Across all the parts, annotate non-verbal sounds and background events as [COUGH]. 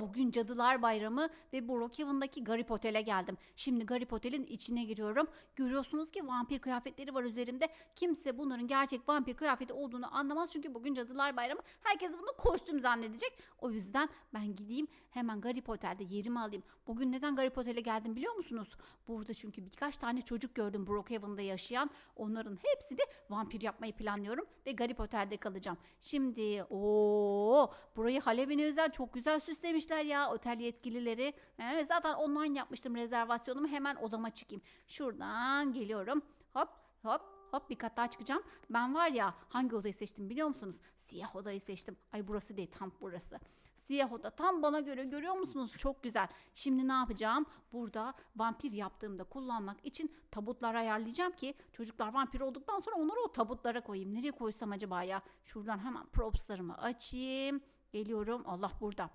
Bugün Cadılar Bayramı ve Brookhaven'daki Garip Otel'e geldim. Şimdi Garip Otel'in içine giriyorum. Görüyorsunuz ki vampir kıyafetleri var üzerimde. Kimse bunların gerçek vampir kıyafeti olduğunu anlamaz. Çünkü bugün Cadılar Bayramı. Herkes bunu kostüm zannedecek. O yüzden ben gideyim hemen Garip Otel'de yerimi alayım. Bugün neden Garip Otel'e geldim biliyor musunuz? Burada çünkü birkaç tane çocuk gördüm Brookhaven'da yaşayan. Onların hepsi de vampir yapmayı planlıyorum ve Garip Otel'de kalacağım. Şimdi o burayı Halloween'e özel çok güzel süslemişler ya otel yetkilileri. Ee, zaten online yapmıştım rezervasyonumu. Hemen odama çıkayım. Şuradan geliyorum. Hop hop hop bir kat daha çıkacağım. Ben var ya hangi odayı seçtim biliyor musunuz? Siyah odayı seçtim. Ay burası değil tam burası. Siyah oda tam bana göre görüyor musunuz? Çok güzel. Şimdi ne yapacağım? Burada vampir yaptığımda kullanmak için tabutlar ayarlayacağım ki çocuklar vampir olduktan sonra onları o tabutlara koyayım. Nereye koysam acaba ya? Şuradan hemen propslarımı açayım. Geliyorum. Allah burada.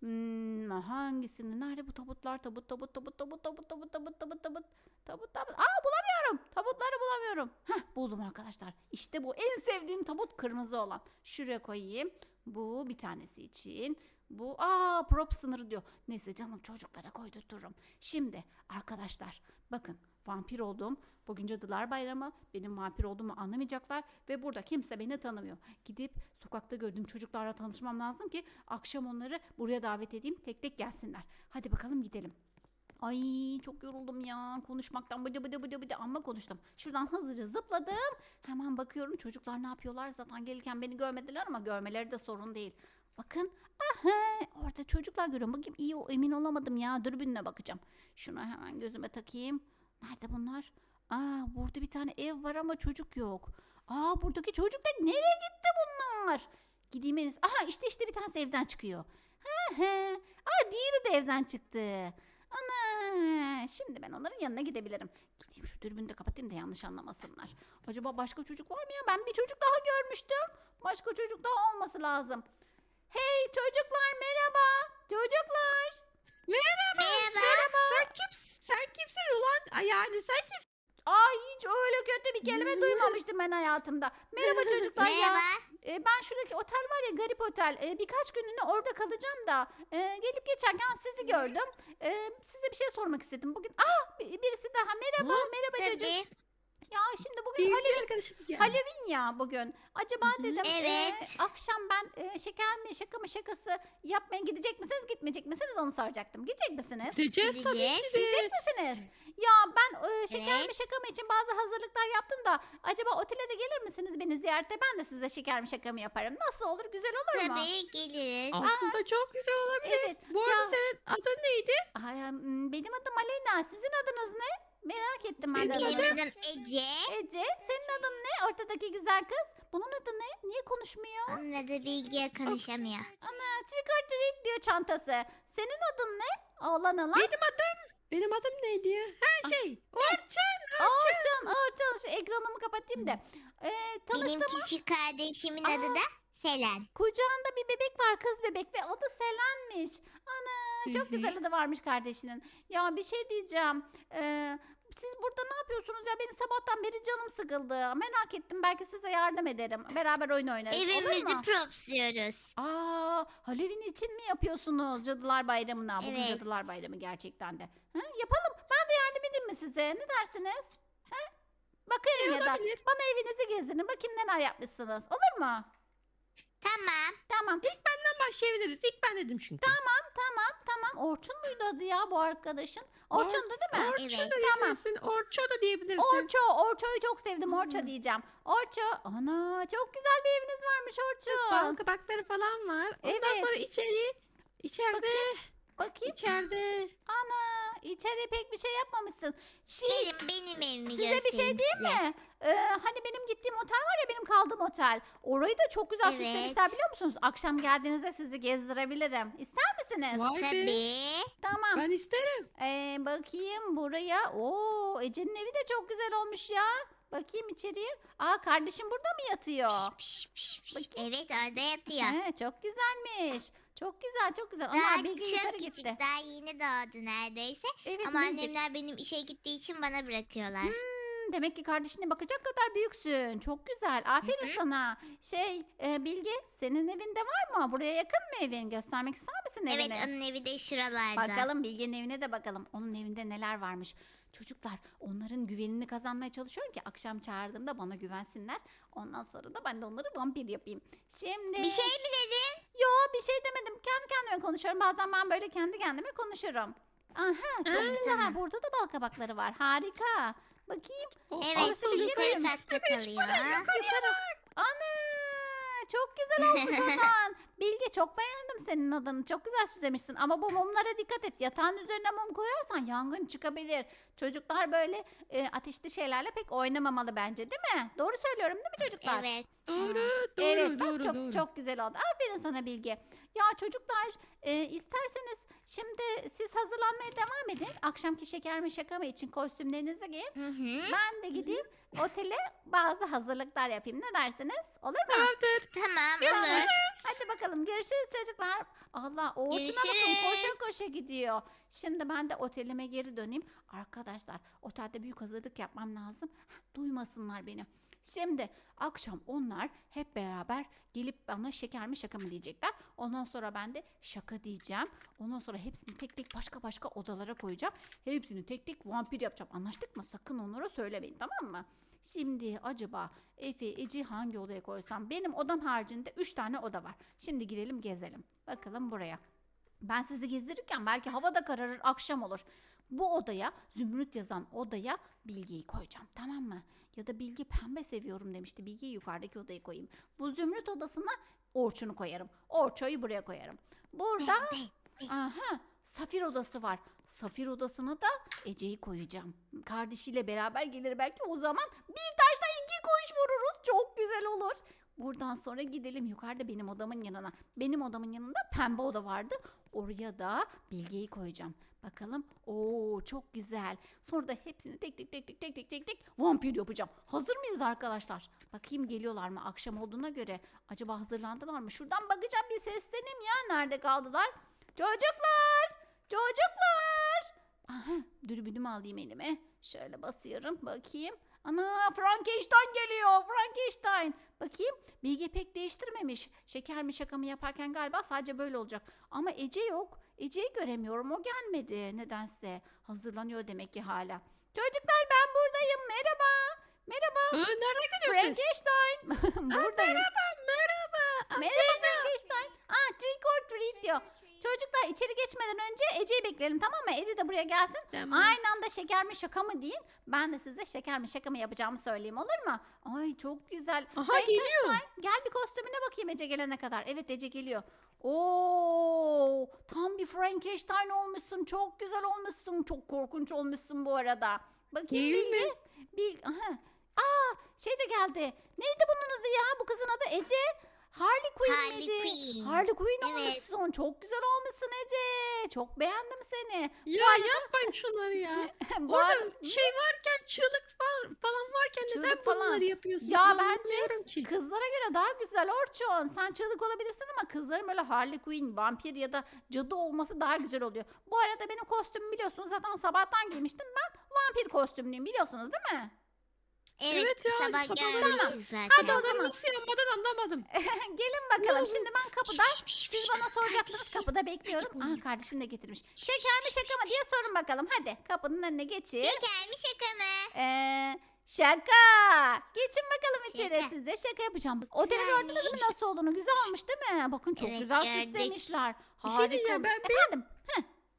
Hmm, hangisini? Nerede bu tabutlar? Tabut, tabut, tabut, tabut, tabut, tabut, tabut, tabut, tabut, tabut, tabut. Aa bulamıyorum. Tabutları bulamıyorum. Heh, buldum arkadaşlar. İşte bu en sevdiğim tabut kırmızı olan. Şuraya koyayım. Bu bir tanesi için. Bu aa prop sınırı diyor. Neyse canım çocuklara koydurturum. Şimdi arkadaşlar bakın vampir oldum. Bugün Cadılar Bayramı. Benim vampir olduğumu anlamayacaklar ve burada kimse beni tanımıyor. Gidip sokakta gördüğüm çocuklarla tanışmam lazım ki akşam onları buraya davet edeyim. Tek tek gelsinler. Hadi bakalım gidelim. Ay çok yoruldum ya. Konuşmaktan bıdı bıdı bıdı bıdı amma konuştum. Şuradan hızlıca zıpladım. Hemen bakıyorum çocuklar ne yapıyorlar. Zaten gelirken beni görmediler ama görmeleri de sorun değil. Bakın. Aha, orada çocuklar görüyorum. Bakayım iyi emin olamadım ya. Dürbünle bakacağım. Şunu hemen gözüme takayım. Nerede bunlar? Aa burada bir tane ev var ama çocuk yok. Aa buradaki çocuk da nereye gitti bunlar? Gideyim en iyisi- Aha işte işte bir tanesi evden çıkıyor. He he. Aa diğeri de evden çıktı. Ana şimdi ben onların yanına gidebilirim. Gideyim şu dürbünü de kapatayım da yanlış anlamasınlar. Acaba başka çocuk var mı ya? Ben bir çocuk daha görmüştüm. Başka çocuk daha olması lazım. Hey çocuklar merhaba. Çocuklar. Merhaba. Sen kimsin? Kimsin ulan? Ay yani sen kimsin? Ay hiç öyle kötü bir kelime duymamıştım ben hayatımda. Merhaba çocuklar ya. Merhaba. E, ben şuradaki otel var ya garip otel. E, birkaç günlüğüne orada kalacağım da. e, gelip geçerken sizi gördüm. E, size bir şey sormak istedim. Bugün ah bir- birisi daha merhaba merhaba çocuk. Tabii. Ya şimdi bugün Halloween, arkadaşımız geldi. Halloween ya bugün. Acaba Hı hı. dedim e, Evet. akşam ben e, şeker mi şaka mı şakası yapmaya gidecek misiniz gitmeyecek misiniz onu soracaktım. Gidecek misiniz? Gideceğiz tabii Gideceğiz. ki de. Gidecek misiniz? Ya ben e, şeker mi Evet. şaka mı için bazı hazırlıklar yaptım da acaba otele de gelir misiniz beni ziyarete? Ben de size şeker mi şaka mı yaparım. Nasıl olur? Güzel olur mu? Tabii geliriz. Aslında çok güzel olabilir. Evet. Bu arada Ya- senin adın neydi? Ay, m, benim adım Aleyna. Sizin adınız ne? Merak ettim ben de Benim adım Ece. Ece. Senin adın ne? Ortadaki güzel kız. Bunun adı ne? Niye konuşmuyor? Onun adı Bilge konuşamıyor. Ana trick or treat diyor çantası. Senin adın ne? Oğlan alan. Benim adım. Benim adım neydi ya? Her şey. Orçun. Orçun. Orçun. Şu ekranımı kapatayım da. Ee, tanıştım. Benim küçük kardeşimin Aa. adı da Selen. Kucağında bir bebek var kız bebek ve adı Selen'miş. Ana çok Hı hı. güzel adı varmış kardeşinin. Ya bir şey diyeceğim. Ee, siz burada ne yapıyorsunuz ya? Benim sabahtan beri canım sıkıldı. Merak ettim. Belki size yardım ederim. Beraber oyun oynarız. Olur Evimizi mu? propsluyoruz. Aa, Halloween için mi yapıyorsunuz Cadılar Bayramı'na? Bugün Evet. Cadılar Bayramı gerçekten de. Ha, yapalım. Ben de yardım edeyim mi size? Ne dersiniz? Ha? Bakayım ya da Olabilir. bana evinizi gezdirin. Bakayım neler yapmışsınız. Olur mu? Tamam. Tamam. İlk benden başlayabiliriz. İlk ben dedim çünkü. Tamam tamam. Orçun muydu adı ya bu arkadaşın? Orçun'du değil mi? Orçun Evet. da diyebilirsin. Orço da diyebilirsin. Orço. Orço'yu çok sevdim. Orço diyeceğim. Orço. Ana çok güzel bir eviniz varmış Orço. Bal kabakları falan var. Ondan Evet. sonra içeri içeride Bakayım. içeride Ana içeri pek bir şey yapmamışsın. Şey, Gelin benim evimi size bir şey göstereyim diyeyim size. mi? Ee, hani benim gittiğim otel var ya benim kaldığım otel. Orayı da çok güzel Evet. süslemişler biliyor musunuz? Akşam geldiğinizde sizi gezdirebilirim. İster misiniz? Vay be. Tabii. Tamam. Ben isterim. Ee, bakayım buraya. Oo, Ece'nin evi de çok güzel olmuş ya. Bakayım içeriye. Aa kardeşim burada mı yatıyor? Piş, piş, piş. Evet orada yatıyor. He, çok güzelmiş. Çok güzel, çok güzel. Daha Ama Bilge yukarı çok gitti. küçük, daha yeni doğdu neredeyse. Evet, Ama minicik. annemler benim işe gittiği için bana bırakıyorlar. Hmm, demek ki kardeşine bakacak kadar büyüksün. Çok güzel. Aferin Hı hı. sana. Şey e, Bilge senin evinde var mı? Buraya yakın mı evin? Göstermek ister misin Evet evini? onun evi de şuralarda. Bakalım Bilge'nin evine de bakalım. Onun evinde neler varmış. Çocuklar onların güvenini kazanmaya çalışıyorum ki akşam çağırdığımda bana güvensinler. Ondan sonra da ben de onları vampir yapayım. Şimdi... Bir şey mi dedin? Yo bir şey demedim. Kendi kendime konuşuyorum. Bazen ben böyle kendi kendime konuşurum. Aha çok Aa, güzel. Burada da bal kabakları var. Harika. Bakayım. Evet orası bu Bilge yukarı kalıyor. Yukarı. Ana! Çok güzel olmuş [LAUGHS] odan. Bilge çok beğendim senin odanı. Çok güzel süslemişsin. Ama bu mumlara dikkat et. Yatağın üzerine mum koyarsan yangın çıkabilir. Çocuklar böyle e, ateşli şeylerle pek oynamamalı bence değil mi? Doğru söylüyorum değil mi çocuklar? Evet. Doğru, doğru, evet bak doğru, çok doğru. çok güzel oldu. Aferin sana Bilge. Ya çocuklar e, isterseniz şimdi siz hazırlanmaya devam edin. Akşamki şeker mi şaka mı için kostümlerinizi giyin. Hı hı. Ben de gideyim otele bazı hazırlıklar yapayım. Ne dersiniz? Olur mu? Tamamdır. Tamam olur. Hadi bakalım görüşürüz çocuklar. Allah Orçun'a bakın Görüşürüz. koşa koşa gidiyor. Şimdi ben de otelime geri döneyim. Arkadaşlar otelde büyük hazırlık yapmam lazım. Duymasınlar beni. Şimdi akşam onlar hep beraber gelip bana şeker mi şaka mı diyecekler. Ondan sonra ben de şaka diyeceğim. Ondan sonra hepsini tek tek başka başka odalara koyacağım. Hepsini tek tek vampir yapacağım. Anlaştık mı? Sakın onlara söylemeyin tamam mı? Şimdi acaba Efe, Eci hangi odaya koysam? Benim odam haricinde 3 tane oda var. Şimdi girelim gezelim. Bakalım buraya. Ben sizi gezdirirken belki hava da kararır, akşam olur. Bu odaya, Zümrüt yazan odaya Bilge'yi koyacağım. Tamam mı? Ya da Bilge pembe seviyorum demişti. Bilge'yi yukarıdaki odaya koyayım. Bu Zümrüt odasına Orçun'u koyarım. Orço'yu buraya koyarım. Burada. Aha, Safir odası var. Safir odasına da Ece'yi koyacağım. Kardeşiyle beraber gelir belki o zaman bir taşla iki kuş vururuz. Çok güzel olur. Buradan sonra gidelim yukarıda benim odamın yanına. Benim odamın yanında pembe oda vardı. Oraya da Bilge'yi koyacağım. Bakalım. Oo çok güzel. Sonra da hepsini tek tek tek tek tek tek tek tek vampir yapacağım. Hazır mıyız arkadaşlar? Bakayım geliyorlar mı akşam olduğuna göre. Acaba hazırlandılar mı? Şuradan bakacağım bir sesleneyim ya. Nerede kaldılar? Çocuklar! Çocuklar! Aha, dürbünümü alayım elime. Şöyle basıyorum. Bakayım. Ana Frankenstein geliyor. Frankenstein. Bakayım. Bilge pek değiştirmemiş. Şeker mi şaka mı yaparken galiba sadece böyle olacak. Ama Ece yok. Ece'yi göremiyorum. O gelmedi nedense. Hazırlanıyor demek ki hala. Çocuklar ben buradayım. Merhaba. Merhaba. Aa, nereden geliyorsunuz? Frankenstein. [LAUGHS] buradayım. Merhaba. Merhaba Frankenstein. Aa trick or treat diyor. Çocuklar içeri geçmeden önce Ece'yi bekleyelim tamam mı? Ece de buraya gelsin. Tamam. Aynı anda şeker mi şaka mı deyin. Ben de size şeker mi şaka mı yapacağımı söyleyeyim olur mu? Ay çok güzel. Aha geliyor. Frankenstein, Gel bir kostümüne bakayım Ece gelene kadar. Evet Ece geliyor. Oo, tam bir Frankenstein olmuşsun. Çok güzel olmuşsun. Çok korkunç olmuşsun bu arada. Bakayım Değil mi? Bilge. Bil, aha. Aa, şey de geldi. Neydi bunun adı ya? Bu kızın adı Ece. Harley Quinn Harley miydi? Quinn. Harley Quinn Evet. olmuşsun. Çok güzel olmuşsun Ece. Çok beğendim seni. Ya yapmayın şunları ya. [LAUGHS] Bu arada- Orada şey varken çığlık falan, falan varken Çığlık neden falan. bunları yapıyorsun? Ya Ben bence anlamıyorum ki. Kızlara göre daha güzel Orçun. Sen çığlık olabilirsin ama kızların böyle Harley Quinn, vampir ya da cadı olması daha güzel oluyor. Bu arada benim kostümüm biliyorsunuz zaten sabahtan giymiştim. Ben vampir kostümlüyüm biliyorsunuz değil mi? Evet, Evet ya, sabah sabah görmüştük zaten. Hadi o Bunları zaman. nasıl yanmadan anlamadım. [LAUGHS] Gelin bakalım. Şimdi ben kapıda siz bana soracaksınız Kardeşim. kapıda bekliyorum. Aa kardeşin de getirmiş. Şeker mi şaka mı diye sorun bakalım. Hadi kapının önüne geçin. Şeker mi şaka mı? Ee, şaka. Geçin bakalım içeri Şaka. size şaka yapacağım. Oteli gördünüz mü Güzelmiş. nasıl olduğunu? Güzel olmuş değil mi? Bakın çok Evet, güzel gördük. süslemişler. Bir şey Harika diyeceğim, olmuş. ben bir- Efendim?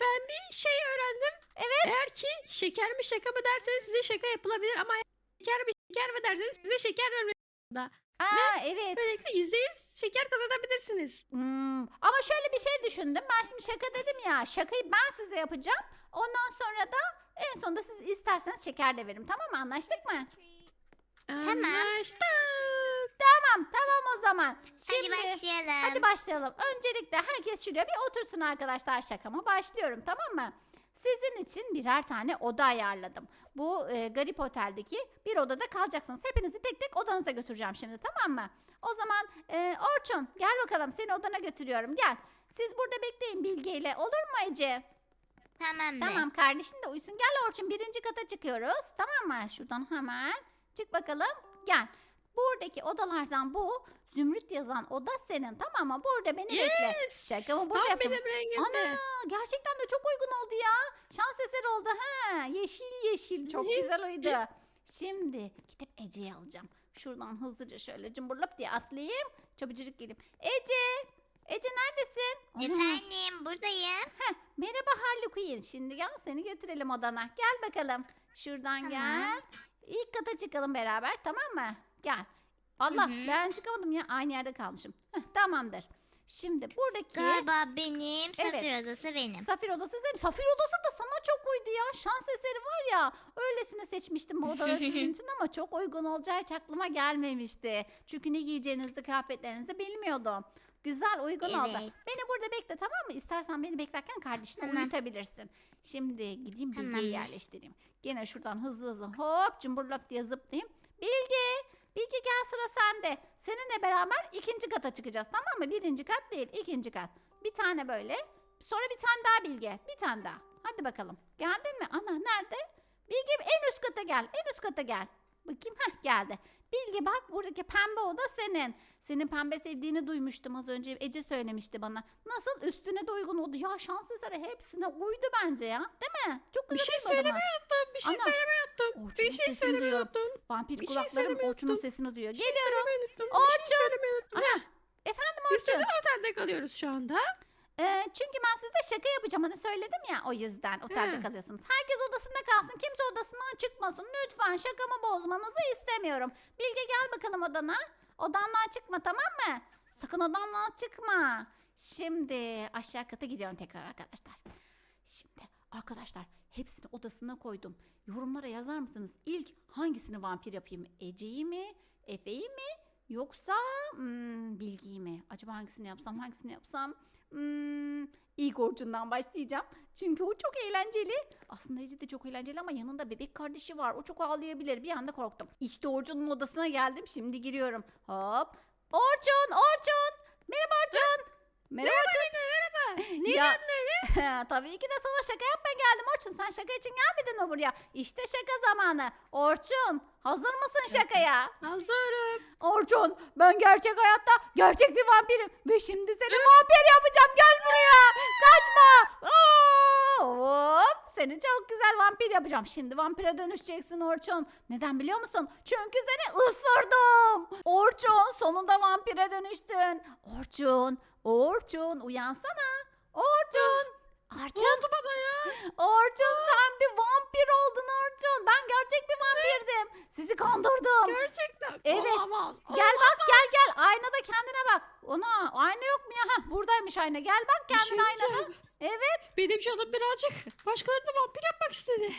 Ben bir şey öğrendim. Evet. Eğer ki şeker mi şaka mı derseniz size şaka yapılabilir ama şeker mi şeker mi derseniz size şeker vermek Aa evet. Böylelikle %100 şeker kazanabilirsiniz. Hmm, Ama şöyle bir şey düşündüm. Ben şimdi şaka dedim ya. Şakayı ben size yapacağım. Ondan sonra da en sonunda siz isterseniz şeker de veririm. Tamam mı? Anlaştık mı? Anlaştık. Tamam tamam o zaman. Şimdi Hadi başlayalım. hadi başlayalım. Öncelikle herkes şuraya bir otursun arkadaşlar şakama. Başlıyorum tamam mı? Sizin için birer tane oda ayarladım. Bu e, garip oteldeki bir odada kalacaksınız. Hepinizi tek tek odanıza götüreceğim şimdi tamam mı? O zaman e, Orçun gel bakalım seni odana götürüyorum gel. Siz burada bekleyin Bilge ile olur mu Ece? Tamamdır. Tamam kardeşin de uyusun. Gel Orçun birinci kata çıkıyoruz. Tamam mı? Şuradan hemen çık bakalım. Gel. Buradaki odalardan bu Zümrüt yazan oda senin tamam mı? Burada beni bekle. Şakamı burada Tam yapacağım. benim rengimde. Ana gerçekten de çok uygun oldu ya. Şans eseri oldu ha. Yeşil yeşil çok güzel uydu. Şimdi gidip Ece'yi alacağım. Şuradan hızlıca şöyle cımbırlap diye atlayayım. Çabucacık geleyim. Ece! Ece neredesin? Ana, Efendim buradayım. Heh, merhaba Harley Quinn. Şimdi gel seni götürelim odana. Gel bakalım. Şuradan Tamam. gel. İlk kata çıkalım beraber tamam mı? Gel. Allah Hı hı. ben çıkamadım ya. Aynı yerde kalmışım. Heh, tamamdır. Şimdi buradaki... Galiba benim. Evet. Safir odası benim. Safir odası senin. Safir odası da sana çok uydu ya. Şans eseri var ya. Öylesine seçmiştim bu odaları [LAUGHS] sizin için ama çok uygun olacağı hiç aklıma gelmemişti. Çünkü ne giyeceğinizi, kıyafetlerinizi bilmiyordum. Güzel, uygun oldu. Evet. Beni burada bekle tamam mı? İstersen beni beklerken kardeşini Tamam. uyutabilirsin. Şimdi gideyim Bilge'yi Tamamdır. yerleştireyim. Gene şuradan hızlı hızlı hop cumburlop diye zıplayayım. Bilge! Bilge gel sıra sende. Seninle beraber ikinci kata çıkacağız tamam mı? Birinci kat değil ikinci kat. Bir tane böyle. Sonra bir tane daha Bilge. Bir tane daha. Hadi bakalım. Geldin mi? Ana nerede? Bilge en üst kata gel. En üst kata gel. Bakayım. Heh geldi. Bilge bak buradaki pembe oda senin. Senin pembe sevdiğini duymuştum az önce. Ece söylemişti bana. Nasıl? Üstüne de uygun oldu. Ya şans eseri hepsine uydu bence ya. Değil mi? Çok Bir güzel şey. Bir şey Ana. Orçun'un Bir şey sesini söylemeyi duyuyorum. unuttum. Vampir Bir şey kulaklarım söylemeyi Orçun'un sesini duyuyor. Bir şey Geliyorum. unuttum. Bir şey. Ana. Efendim Biz Orçun. neden otelde kalıyoruz şu anda? Ee, çünkü ben size şaka yapacağım hani söyledim ya o yüzden otelde He. kalıyorsunuz. Herkes odasında kalsın kimse odasından çıkmasın lütfen şakamı bozmanızı istemiyorum. Bilge gel bakalım odana. Odandan çıkma tamam mı? Sakın odandan çıkma. Şimdi aşağı kata gidiyorum tekrar arkadaşlar. Şimdi arkadaşlar hepsini odasına koydum. Yorumlara yazar mısınız? İlk hangisini vampir yapayım? Ece'yi mi? Efe'yi mi? Yoksa hmm, Bilgi'yi mi? Acaba hangisini yapsam hangisini yapsam? Hmm, ilk Orçun'dan başlayacağım. Çünkü o çok eğlenceli. Aslında Ece de çok eğlenceli ama yanında bebek kardeşi var. O çok ağlayabilir. Bir anda korktum. İşte Orçun'un odasına geldim. Şimdi giriyorum. Hop. Orçun! Orçun! Merhaba Orçun! Merhaba Orçun. Merhaba. [LAUGHS] Neden öyle? [LAUGHS] Tabii ki de sana şaka yapmaya geldim Orçun. Sen şaka için gelmedin mi buraya? İşte şaka zamanı. Orçun hazır mısın şakaya? Hazırım. Orçun ben gerçek hayatta gerçek bir vampirim. Ve şimdi seni vampir yapacağım. Gel buraya. Kaçma. Aa, Hop. Seni çok güzel vampir yapacağım. Şimdi vampire dönüşeceksin Orçun. Neden biliyor musun? Çünkü seni ısırdım. Orçun sonunda vampire dönüştün. Orçun. Orçun uyansana. Orçun. Ne Orçun. oldu bana ya? Orçun sen bir vampir oldun Orçun. Ben gerçek bir vampirdim. Sizi kandırdım. Gerçekten. Evet. Olamaz. Gel bak gel gel aynada kendine bak. Ona ayna yok mu ya? Hah, buradaymış ayna. Gel bak Bir şey kendine aynada. Evet. Benim canım birazcık başkalarını vampir yapmak istedi.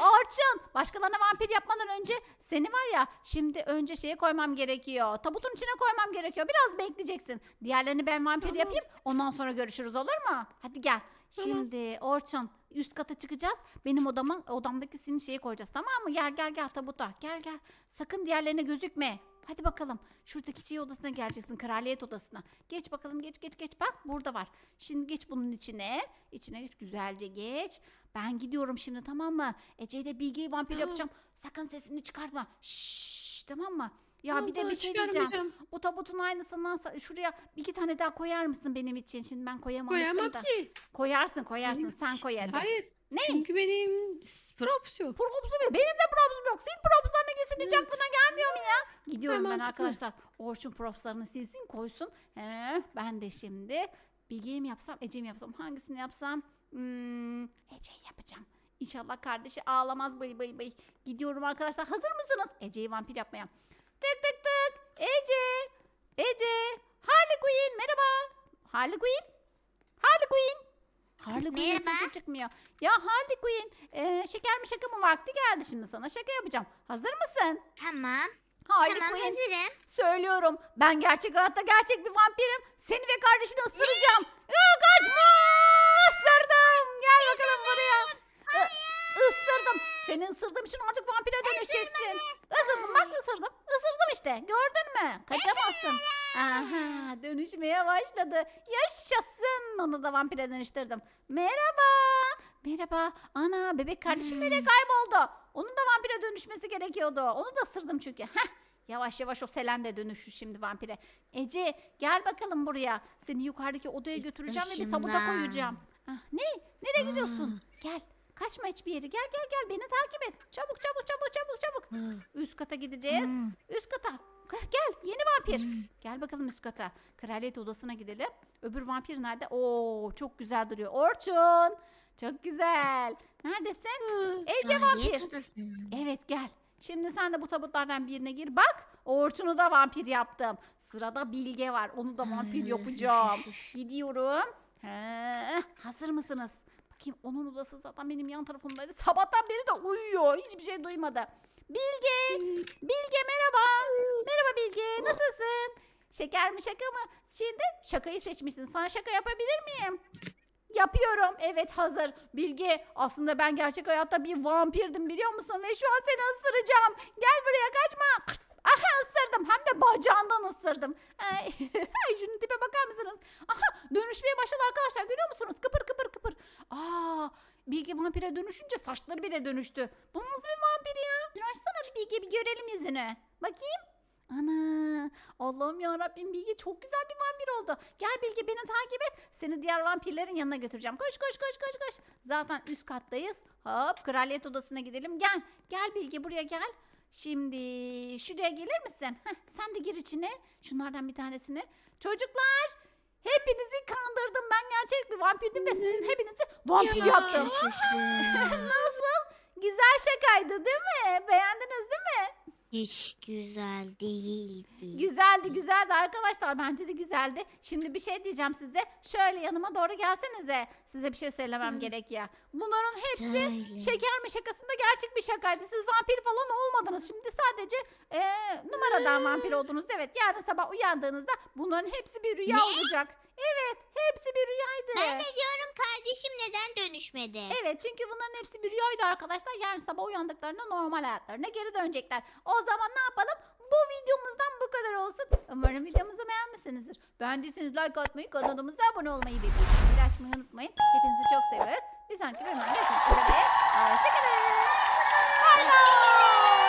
[LAUGHS] Orçun başkalarına vampir yapmadan önce seni var ya şimdi önce şeye koymam gerekiyor. Tabutun içine koymam gerekiyor. Biraz bekleyeceksin. Diğerlerini ben vampir Tamam. yapayım. Ondan sonra görüşürüz olur mu? Hadi gel. Tamam. Şimdi Orçun üst kata çıkacağız. Benim odama odamdaki senin şeyi koyacağız tamam mı? Gel gel gel tabuta. Gel gel. Sakın diğerlerine gözükme. Hadi bakalım. Şuradaki şey odasına geleceksin. Kraliyet odasına. Geç bakalım geç geç geç. Bak burada var. Şimdi geç bunun içine. İçine geç güzelce geç. Ben gidiyorum şimdi tamam mı? Ece ile Bilge'yi vampir yapacağım. Sakın sesini çıkartma. Şşş tamam mı? Ya Tamam, bir de tamam, bir şey diyeceğim. çıkarmayacağım. Bu tabutun aynısından sa- şuraya bir iki tane daha koyar mısın benim için? Şimdi ben koyamamıştım Koyamam da. ki. Koyarsın koyarsın Benim- sen koy hadi. Hayır. Ne? Çünkü benim props yok. Props'um yok. Benim de props'um yok. Sil props'larını gitsin hiç aklına gelmiyor mu ya? Gidiyorum Tamam, ben tamam. arkadaşlar. Orçun props'larını silsin koysun. He, ben de şimdi Bilge'yi mi yapsam Ece'yi mi yapsam hangisini yapsam? Hmm, Ece'yi yapacağım. İnşallah kardeşi ağlamaz bıy bıy bıy. Gidiyorum arkadaşlar. Hazır mısınız? Ece'yi vampir yapmaya. Tık tık tık. Ece. Ece. Harley Quinn merhaba. Harley Quinn. Harley Quinn. Harley Merhaba. sesi çıkmıyor. Ya Harley Quinn e, şeker mi şaka mı vakti geldi şimdi sana şaka yapacağım. Hazır mısın? Tamam. Harley tamam Quinn hazırım. söylüyorum. Ben gerçek hayatta gerçek bir vampirim. Seni ve kardeşini ısıracağım. Ya, kaçma! Isırdım. Gel bakalım buraya. I- Isırdım. Seni ısırdığım için artık vampire dönüşeceksin. Isırdım bak ısırdım. Isırdım işte. Gördün mü? Kaçamazsın. Aha dönüşmeye başladı. Yaşasın. onu da vampire dönüştürdüm. Merhaba. Merhaba. Ana bebek kardeşim nereye kayboldu? Onun da vampire dönüşmesi gerekiyordu. Onu da ısırdım çünkü. Heh. Yavaş yavaş o Selen de dönüşür şimdi vampire. Ece gel bakalım buraya. Seni yukarıdaki odaya götüreceğim ve bir tabuta Başımdan. koyacağım. Ah, ne? Nereye gidiyorsun? Gel. Kaçma hiçbir yere. Gel gel gel beni takip et. Çabuk çabuk çabuk çabuk çabuk. Üst kata gideceğiz. Üst kata. Gel, yeni vampir. Gel bakalım üst kata. Kraliyet odasına gidelim. Öbür vampir nerede? Oo çok güzel duruyor. Orçun. Çok güzel. Neredesin? Ece vampir. Evet gel. Şimdi sen de bu tabutlardan birine gir. Bak Orçun'u da vampir yaptım. Sırada Bilge var. Onu da vampir yapacağım. Gidiyorum. He, hazır mısınız? Bakayım onun odası zaten benim yan tarafımdaydı. Sabahtan beri de uyuyor. Hiçbir şey duymadı. Bilge. Bilge merhaba. Merhaba Bilge. Nasılsın? Şeker mi şaka mı? Şimdi şakayı seçmişsin. Sana şaka yapabilir miyim? Yapıyorum. Evet hazır. Bilge aslında ben gerçek hayatta bir vampirdim biliyor musun? Ve şu an seni ısıracağım. Gel buraya kaçma. Aha ısırdım. Hem de bacağından ısırdım. [LAUGHS] Ay, şunun tipe bakar mısınız? Aha dönüşmeye başladı arkadaşlar. Görüyor musunuz? Kıpır kıpır kıpır. Aa Bilge vampire dönüşünce saçları bile dönüştü. Bu nasıl bir vampir ya? Açsana bir Bilge bir görelim yüzünü. Bakayım. Ana Allah'ım ya Rabbim Bilge çok güzel bir vampir oldu. Gel Bilge beni takip et. Seni diğer vampirlerin yanına götüreceğim. Koş koş koş koş koş. Zaten üst kattayız. Hop kraliyet odasına gidelim. Gel. Gel Bilge buraya gel. Şimdi şuraya gelir misin? Heh, sen de gir içine. Şunlardan bir tanesini. Çocuklar hepinizi kandırdım. Ben gerçek bir vampirdim ve sizin hepinizi vampir Ya. yaptım. [LAUGHS] Nasıl? Güzel şakaydı değil mi? Beğendiniz değil mi? Hiç güzel değildi. Güzeldi güzeldi arkadaşlar bence de güzeldi. Şimdi bir şey diyeceğim size. Şöyle yanıma doğru gelsenize. Size bir şey söylemem gerek ya. Bunların hepsi Söyle. şeker mi şakasında gerçek bir şakaydı. Siz vampir falan olmadınız. Şimdi sadece eee, numaradan vampir oldunuz. Evet yarın sabah uyandığınızda bunların hepsi bir rüya Ne? olacak. Evet hepsi bir rüyaydı. Ben de diyorum kardeşim neden dönüşmedi? Evet çünkü bunların hepsi bir rüyaydı arkadaşlar. Yarın sabah uyandıklarında normal hayatlarına geri dönecekler. O zaman ne yapalım? Bu videomuzdan bu kadar olsun. Umarım videomuzu beğenmişsinizdir. Beğendiyseniz like atmayı, kanalımıza abone olmayı ve bildirimleri açmayı unutmayın. Hepinizi çok seviyoruz. Bir sonraki bölümde görüşmek üzere. Hoşçakalın. Bay bay.